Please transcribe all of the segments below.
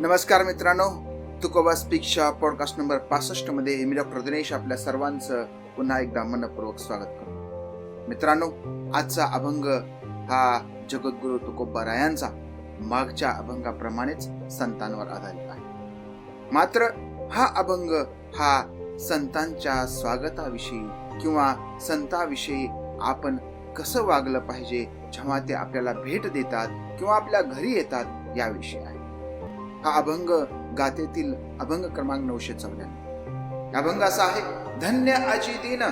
नमस्कार मित्रांनो तुकोबा स्पीकच्या पॉडकास्ट नंबर पासष्टमध्ये मी डॉक्टर दिनेश आपल्या सर्वांचं पुन्हा एकदा मनपूर्वक स्वागत करतो. मित्रांनो आजचा अभंग हा जगद्गुरु तुकोबा रायांचा मागच्या अभंगाप्रमाणेच संतांवर आधारित आहे. मात्र हा अभंग हा संतांच्या स्वागताविषयी किंवा संताविषयी आपण कसं वागलं पाहिजे जेव्हा ते आपल्याला भेट देतात किंवा आपल्या घरी येतात याविषयी आहे. हा अभंग गातेतील अभंग क्रमांक नऊशे चौऱ्याण्णव. अभंग असा आहे धन्य अजी दिन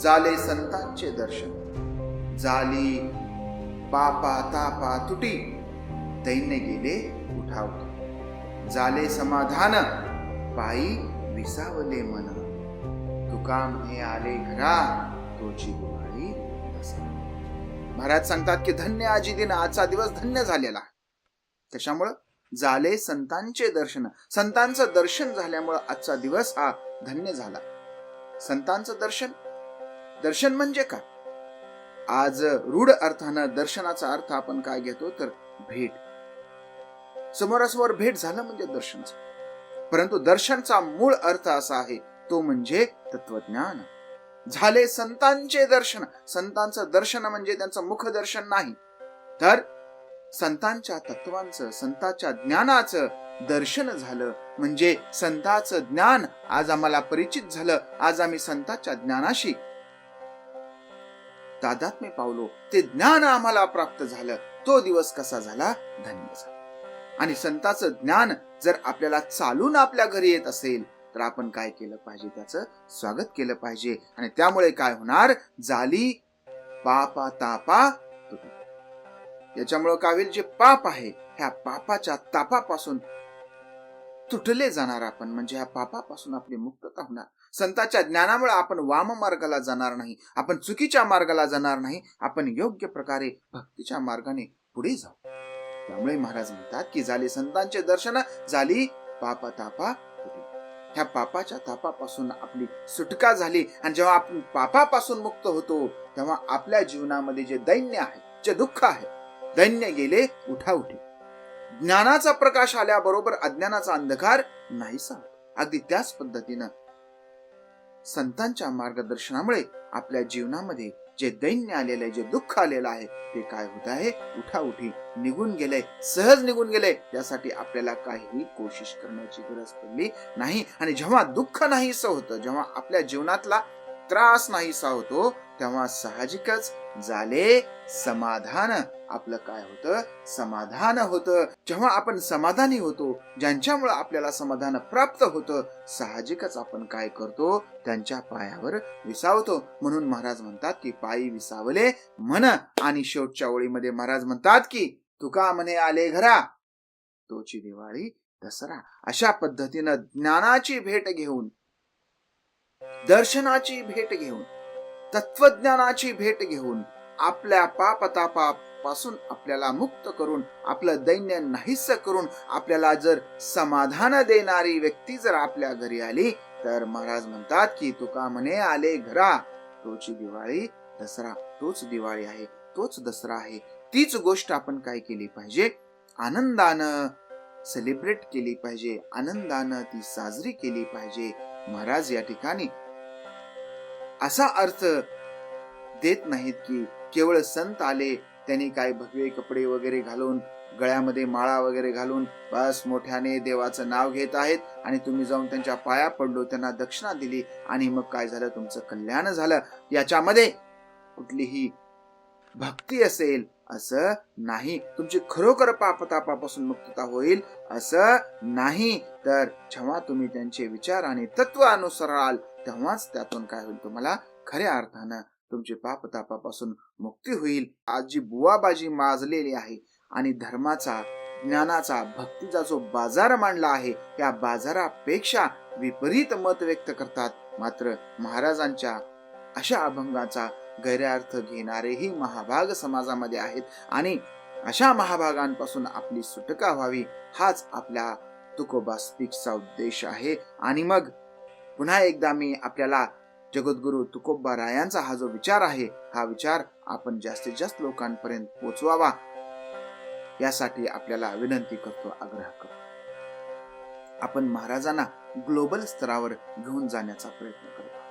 जाले संतांचे दर्शन. झाली पापा तापा तुटी दैन्य गेले उठाव. झाले समाधान पायी विसावले मन. तुकाम हे आले घरा तोची गुवाळी महाराज सांगतात की धन्य आजी दिन आजचा दिवस धन्य झालेला आहे. त्याच्यामुळं झाले संतांचे दर्शन. संतांचं दर्शन झाल्यामुळं आजचा दिवस हा धन्य झाला. संतांचं दर्शन? दर्शन म्हणजे काय? आज रूढ अर्थानं दर्शनाचा अर्थ आपण काय घेतो? तर भेट. समोरासमोर भेट झालं म्हणजे दर्शन परंतु दर्शनचा मूळ अर्थ असा आहे तो म्हणजे तत्वज्ञान झाले संतांचे दर्शन. संतांचं दर्शन म्हणजे त्यांचं मुख दर्शन नाही. तर संतांच्या तत्वांचं संतांच्या ज्ञानाचं दर्शन झालं. म्हणजे संतांचं ज्ञान आज आम्हाला परिचित झालं. आज आम्ही संतांच्या ज्ञानाशी तादात्म्य पावलो. ते ज्ञान आम्हाला प्राप्त झालं. तो दिवस कसा झाला? धन्य झाला. आणि संतांचं ज्ञान जर आपल्याला चालून आपल्या घरी येत असेल तर आपण काय केलं पाहिजे? त्याचं स्वागत केलं पाहिजे. आणि त्यामुळे काय होणार? जाली पापा तापा याच्यामुळे कावेल जे पाप आहे ह्या पापाच्या तापापासून तुटले जाणार आपण. म्हणजे ह्या पापापासून आपली मुक्तता होणार. संतांच्या ज्ञानामुळे आपण वाम मार्गाला जाणार नाही आपण चुकीच्या मार्गाला जाणार नाही आपण योग्य प्रकारे भक्तीच्या मार्गाने पुढे जाऊ. त्यामुळे महाराज म्हणतात की झाले संतांचे दर्शन झाली पापा तापा ह्या पापाच्या तापापासून आपली सुटका झाली आणि जेव्हा आपण पापापासून मुक्त होतो तेव्हा आपल्या जीवनामध्ये जे दैन्य आहे जे दुःख आहे दैन्य गेले उठा उठे. ज्ञानाचा प्रकाश आल्याबरोबर अज्ञानाचा अंधकार नाहीसा. अगदी त्याच पद्धतीनं संतांच्या मार्गदर्शनामुळे आपल्या जीवनामध्ये जे दैन्य आलेलं आहे जे दुःख आलेलं आहे ते काय होत आहे? उठाउठी निघून गेले. सहज निघून गेले. त्यासाठी आपल्याला काहीही कोशिश करण्याची गरज पडली नाही. आणि जेव्हा दुःख नाहीसं होतं जेव्हा आपल्या जीवनातला त्रास नाहीसा होतो तेव्हा साहजिकच झाले समाधान. आपलं काय होतं? समाधान होतं. जेव्हा आपण समाधानी होतो ज्यांच्यामुळे आपल्याला समाधान प्राप्त होतं साहजिकच आपण काय करतो? त्यांच्या पायावर विसावतो. म्हणून महाराज म्हणतात की पायी विसावले मन आणि शेवटच्या ओळीमध्ये महाराज म्हणतात की तुका म्हणे आले घरा. तोची दिवाळी दसरा. अशा पद्धतीनं ज्ञानाची भेट घेऊन दर्शनाची भेट घेऊन तत्वज्ञानाची भेट घेऊन आपल्या पापतापापासून आपल्याला मुक्त करून आपलं दैन्य नाहीस करून आपल्याला जर समाधान देणारी व्यक्ती जर आपल्या घरी आली तर महाराज म्हणतात की तुका म्हणे आले घरा? तोची दिवाळी दसरा तोच दिवाळी आहे तोच दसरा आहे. तीच गोष्ट आपण काय केली पाहिजे? आनंदानं सेलिब्रेट केली पाहिजे आनंदानं ती साजरी केली पाहिजे. महाराज या ठिकाणी. असा अर्थ देत नाहीत की केवळ संत आले त्यांनी काय भगवे कपडे वगैरे घालून गळ्यामध्ये माळा वगैरे घालून बस मोठ्याने देवाचं नाव घेत आहेत आणि तुम्ही जाऊन त्यांच्या पाया पडलो त्यांना दक्षिणा दिली आणि मग काय झालं? तुमचं कल्याण झालं. याच्यामध्ये कुठलीही भक्ती असेल असं नाही. तुमची खरोखर पापतापापासून मुक्तता होईल असं नाही. तर जेव्हा तुम्ही त्यांचे विचार आणि तत्व अनुसराल तेव्हाच त्यातून काय होईल तुम्हाला? खऱ्या अर्थानं तुमची पापतापापासून मुक्ती होईल. आज जी बुवाबाजी माजलेली आहे आणि धर्माचा ज्ञानाचा भक्तीचा जो बाजार मांडला आहे त्या बाजारापेक्षा विपरीत मत व्यक्त करतात. मात्र महाराजांच्या अशा अभंगाचा गैरअर्थ घेणारेही महाभाग समाजामध्ये आहेत आणि अशा महाभागांपासून आपली सुटका व्हावी हाच आपल्या तुकोबा स्पीकचा उद्देश आहे. आणि मग पुन्हा एकदा मी आपल्याला जगद्गुरु तुकोबा रायांचा हा जो विचार आहे हा विचार आपण जास्तीत जास्त लोकांपर्यंत पोचवावा. यासाठी आपल्याला विनंती करतो आग्रह करतो. आपण महाराजांना ग्लोबल स्तरावर घेऊन जाण्याचा प्रयत्न करतो.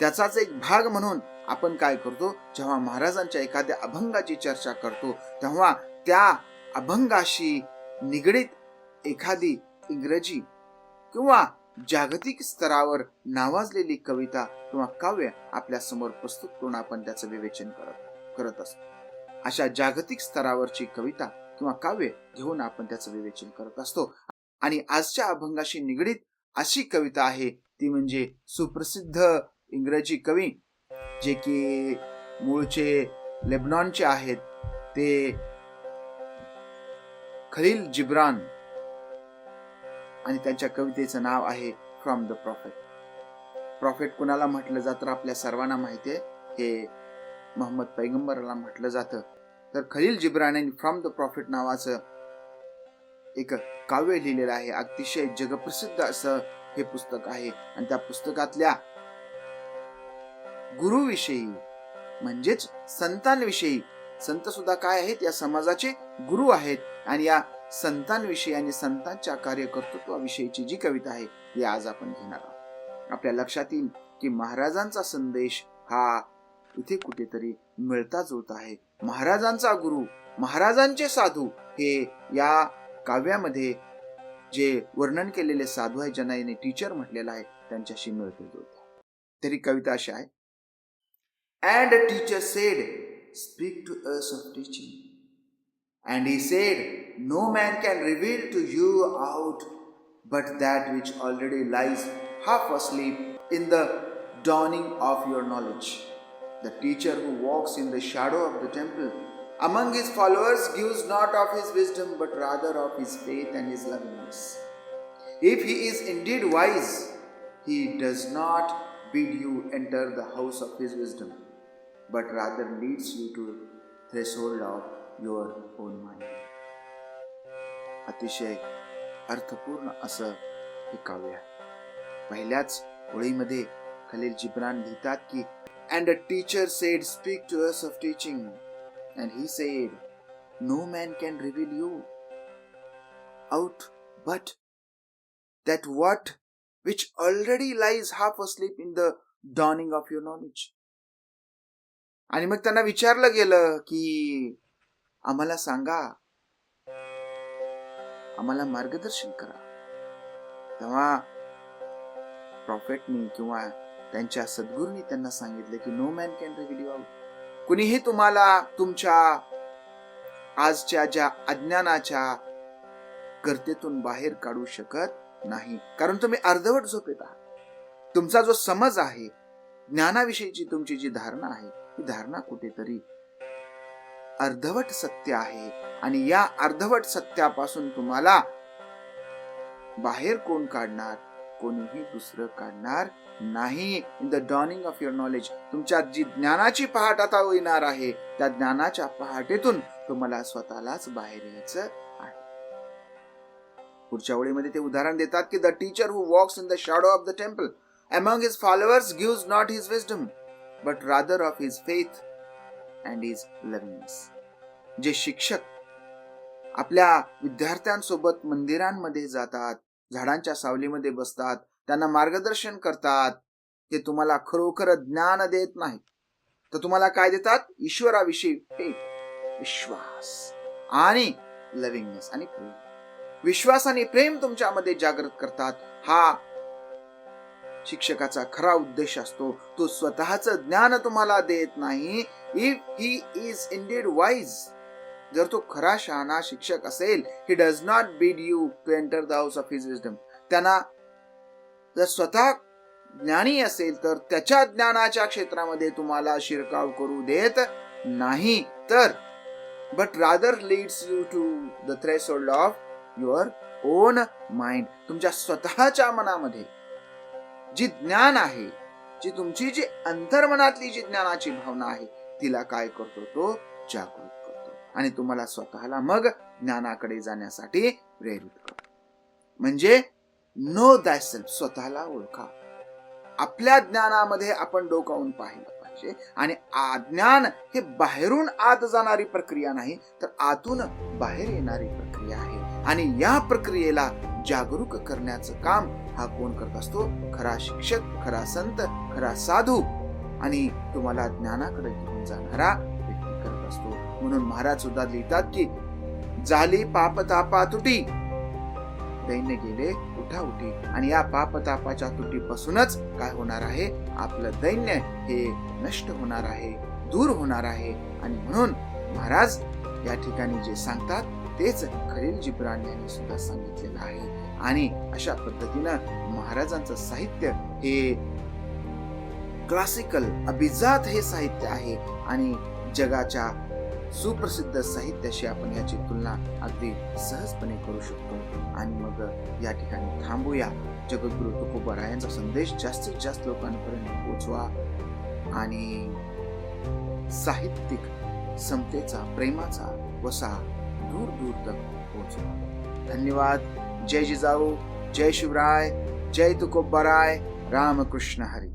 त्याचाच एक भाग म्हणून आपण काय करतो? जेव्हा महाराजांच्या एखाद्या अभंगाची चर्चा करतो तेव्हा त्या अभंगाशी निगडीत एखादी इंग्रजी किंवा जागतिक स्तरावर नावाजलेली कविता किंवा काव्य आपल्यासमोर प्रस्तुत करून आपण त्याचं विवेचन करत करत असतो. अशा जागतिक स्तरावरची कविता किंवा काव्य घेऊन आपण त्याचं विवेचन करत असतो. आणि आजच्या अभंगाशी निगडीत अशी कविता आहे ती म्हणजे सुप्रसिद्ध इंग्रजी कवी जे की मूळचे लेबनॉनचे आहेत ते खलील जिब्रान आणि त्यांच्या कवितेचं नाव आहे फ्रॉम द प्रॉफिट. प्रॉफिट कुणाला म्हटलं जातं तर आपल्या सर्वांना माहिती आहे. हे मोहम्मद पैगंबरला म्हटलं जातं. तर खलील जिब्रान यांनी फ्रॉम द प्रॉफिट नावाचं एक काव्य लिहिलेलं आहे. अतिशय जगप्रसिद्ध असं हे पुस्तक आहे. आणि त्या पुस्तकातल्या गुरुविषयी म्हणजेच संतांविषयी. संत सुद्धा काय आहेत? या समाजाचे गुरु आहेत आणि या संतांविषयी आणि संतांच्या कार्यकर्तृत्वाविषयीची जी कविता आहे ती आज आपण घेणार आहोत. आपल्या लक्षात येईल की महाराजांचा संदेश हा इथे कुठेतरी मिळता जुळता आहे. महाराजांचा गुरु महाराजांचे साधू हे या काव्यामध्ये जे वर्णन केलेले साधू आहे ज्यांना याने टीचर म्हटलेलं आहे त्यांच्याशी मिळते जुळते तरी कविता अशी आहे And the teacher said, Speak to us of teaching. And he said, No man can reveal to you out but that which already lies half asleep in the dawning of your knowledge. The teacher who walks in the shadow of the temple among his followers gives not of his wisdom but rather of his faith and his lovingness. If he is indeed wise, he does not bid you enter the house of his wisdom. But rather leads you to threshold of your own mind अतिशय अर्थपूर्ण असं हे काव्य आहे. पहिल्याच ओळीमध्ये खलील जिब्रान लिहितात की and a teacher said speak to us of teaching and he said no man can reveal you out but that what which already lies half asleep in the dawning of your knowledge आणि मग त्यांना विचारलं गेलं की आम्हाला सांगा आम्हाला मार्गदर्शन करा. तेव्हा प्रॉफेटनी किंवा त्यांच्या सद्गुरूंनी त्यांना सांगितलं की no man can reveal you out कुणीही तुम्हाला तुमच्या आजच्या ज्या अज्ञानाच्या गर्तेतून बाहेर काढू शकत नाही. कारण तुम्ही अर्धवट झोपेत आहात. तुमचा जो समज आहे ज्ञानाविषयीची तुमची जी धारणा आहे ही धारणा कुठेतरी अर्धवट सत्य आहे आणि या अर्धवट सत्यापासून तुम्हाला बाहेर कोण काढणार कोणीही दुसरं काढणार नाही. In the dawning of your knowledge तुमच्या जी ज्ञानाची पहाट आता येणार आहे त्या ज्ञानाच्या पहाटेतून तुम्हाला स्वतःलाच बाहेर यायचं आहे. पुढच्या ओळीमध्ये ते उदाहरण देतात की the teacher who walks in the shadow of the temple among his followers gives not his wisdom but rather of his faith and is learnings जे शिक्षक आपल्या विद्यार्थ्यांसोबत मंदिरांमध्ये जातात झाडांच्या सावलीमध्ये बसतात त्यांना मार्गदर्शन करतात ते तुम्हाला खरोखर ज्ञान देत नाही. तर तुम्हाला काय देतात? ईश्वराविषयी फेथ विश्वास आणि लव्हिंगनेस आणि प्रेम. विश्वास आणि प्रेम तुमच्यामध्ये जागृत करतात. हा शिक्षकाचा खरा उद्देश असतो. तो स्वतःच ज्ञान तुम्हाला देत नाही. If he is indeed wise जर तो खरा शहाणा शिक्षक असेल he does not bid you to enter the house of his wisdom त्यांना जर स्वतः ज्ञानी असेल तर त्याच्या ज्ञानाच्या क्षेत्रामध्ये तुम्हाला शिरकाव करू देत नाही. तर but rather leads you to the threshold of your own mind तुमच्या स्वतःच्या मनामध्ये जी ज्ञान आहे जी तुमची जी अंतर्मनातली जी ज्ञानाची भावना आहे तिला काय करतो तो? जागृत करतो. आणि तुम्हाला स्वतःला मग ज्ञानाकडे जाण्यासाठी प्रेरित करतो. म्हणजे नो दॅसेल्फ स्वतःला ओळखा. आपल्या ज्ञानामध्ये आपण डोकावून पाहिलं पाहिजे. पाहिजे आणि ज्ञान हे बाहेरून आत जाणारी प्रक्रिया नाही तर आतून बाहेर येणारी प्रक्रिया आहे. आणि या प्रक्रियेला जागरूक करण्याचं काम हा कोण करत असतो? खरा शिक्षक खरा संत खरा साधू. आणि तुम्हाला ज्ञानाकडे घेऊन जाणारा व्यक्ती करत असतो. म्हणून महाराज सुद्धा लिहितात की झाली पापतापा तुटी. दैन्य गेले उठा उठी आणि या पापतापाच्या तुटीपासूनच काय होणार आहे? आपलं दैन्य हे नष्ट होणार आहे दूर होणार आहे. आणि म्हणून महाराज या ठिकाणी जे सांगतात तेच खलील जिब्रान यांनी सुद्धा सांगितलेलं आहे. आणि अशा पद्धतीनं महाराजांचं साहित्य हे क्लासिकल अभिजात हे साहित्य आहे आणि जगाच्या सुप्रसिद्ध साहित्याशी आपण याची तुलना अगदी सहजपणे करू शकतो. आणि मग या ठिकाणी थांबूया. जगद्गुरु तुकोबरायांचा संदेश जास्तीत जास्त लोकांपर्यंत पोचवा आणि साहित्यिक समतेचा प्रेमाचा वसा दूर दूर तक पोहोचवा धन्यवाद। जय जिजाऊ जय शिवराय जय तुकोबराय रामकृष्ण हरी।